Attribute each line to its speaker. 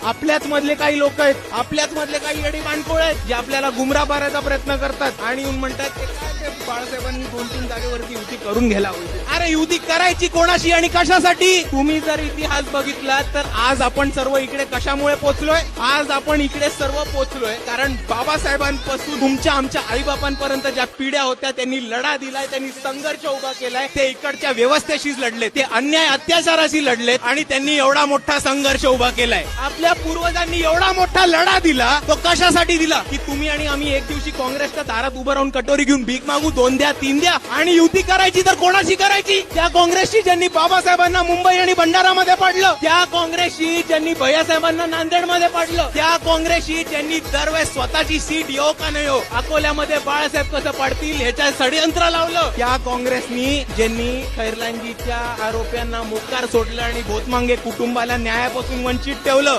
Speaker 1: आपल्याच मधले काही लोक आहेत आपल्याच मधले काही येडी माणकोळ आहेत जे आपल्याला गुमराह मारायचा प्रयत्न करतात. आणि येऊन म्हणतात ते काय ते बाळासाहेबांनी दोन तीन जागेवरती युती करून घ्यायला हवी अरे युती करायची कोणाशी आणि कशासाठी? तुम्ही जर इतिहास बघितला तर आज आपण सर्व इकडे कशामुळे पोहोचलोय आज आपण इकडे सर्व पोहोचलोय कारण बाबासाहेबांपासून तुमच्या आमच्या आईबापांपर्यंत ज्या पिढ्या होत्या त्यांनी लढा दिलाय त्यांनी संघर्ष उभा केलाय ते इकडच्या व्यवस्थेशीच लढले ते अन्याय अत्याचाराशी लढले आणि त्यांनी एवढा मोठा संघर्ष उभा केलाय. आपल्या पूर्वजांनी एवढा मोठा लढा दिला तो कशासाठी दिला? की तुम्ही आणि आम्ही एक दिवशी काँग्रेसच्या दारात उभं राहून कटोरी घेऊन भीक मागू दोन द्या तीन द्या आणि युती करायची तर कोणाशी करायची? त्या काँग्रेसची ज्यांनी बाबासाहेबांना मुंबई आणि भंडारामध्ये पाडलं त्या काँग्रेसची ज्यांनी भैयासाहेबांना नांदेडमध्ये पाडलं त्या काँग्रेसची ज्यांनी दरवेळेस स्वतःची सीट येऊ का नाही हो अकोल्यामध्ये बाळासाहेब कसं पाडतील ह्याच्या षडयंत्र लावलं. त्या काँग्रेसनी ज्यांनी खैरलांजीच्या आरोप्यांना मुकार सोडलं आणि भोतमांगे कुटुंबाला न्यायापासून वंचित ठेवलं.